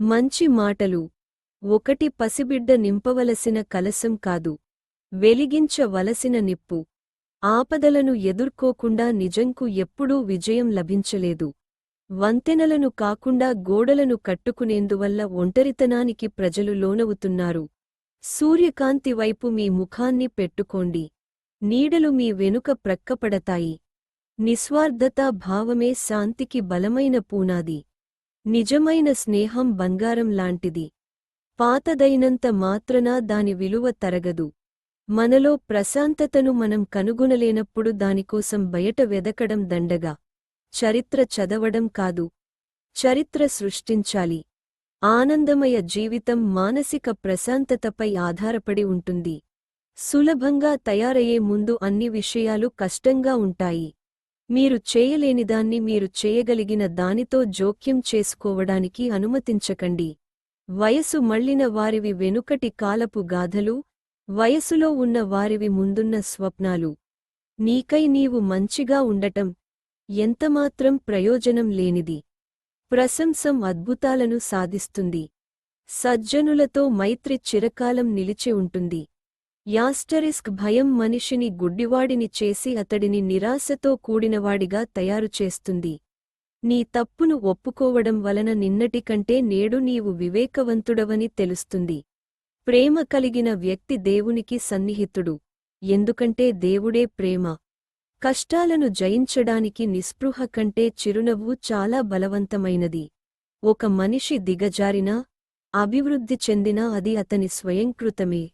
మంచి మాటలు. ఒకటి పసిబిడ్డ నింపవలసిన కలసం కాదు. వెలిగించవలసిన నిప్పు. ఆపదలను ఎదుర్కోకుండా నిజంకు ఎప్పుడూ విజయం లభించలేదు. వంతెనలను కాకుండా గోడలను కట్టుకునేందువల్ల ఒంటరితనానికి ప్రజలు లోనవుతున్నారు. సూర్యకాంతి వైపు మీ ముఖాన్ని పెట్టుకోండి. నీడలు మీ వెనుక ప్రక్కపడతాయి. నిస్వార్థతా భావమే శాంతికి బలమైన పూనాది. నిజమైన స్నేహం బంగారం లాంటిది. పాతదైనంత మాత్రనా దాని విలువ తరగదు. మనలో ప్రశాంతతను మనం కనుగొనలేనప్పుడు దానికోసం బయట వెదకడం దండగా. చరిత్ర చదవడం కాదు. చరిత్ర సృష్టించాలి. ఆనందమయ జీవితం మానసిక ప్రశాంతతపై ఆధారపడి ఉంటుంది. సులభంగా తయారయ్యే ముందు అన్ని విషయాలు కష్టంగా ఉంటాయి. మీరు చేయలేనిదాన్ని మీరు చేయగలిగిన దానితో జోక్యం చేసుకోవడానికి అనుమతించకండి. వయసు మళ్ళిన వారివి వెనుకటి కాలపు గాథలు వయసులో ఉన్న వారివి ముందున్న స్వప్నాలు. నీకై నీవు మంచిగా ఉండటం ఎంతమాత్రం ప్రయోజనం లేనిది. ప్రశంసం అద్భుతాలను సాధిస్తుంది. సజ్జనులతో మైత్రి చిరకాలం నిలిచి ఉంటుంది. యాస్టరిస్క్ భయం మనిషిని గుడ్డివాడిని చేసి అతడిని నిరాశతో కూడినవాడిగా తయారుచేస్తుంది నీ తప్పును ఒప్పుకోవడం వలన నిన్నటికంటే నేడు నీవు వివేకవంతుడవని తెలుస్తుంది. ప్రేమ కలిగిన వ్యక్తి దేవునికి సన్నిహితుడు. ఎందుకంటే దేవుడే ప్రేమ. కష్టాలను జయించడానికి నిస్పృహ కంటే చిరునవ్వు చాలా బలవంతమైనది. ఒక మనిషి దిగజారినా అభివృద్ధి చెందినా అది అతని స్వయంకృతమే.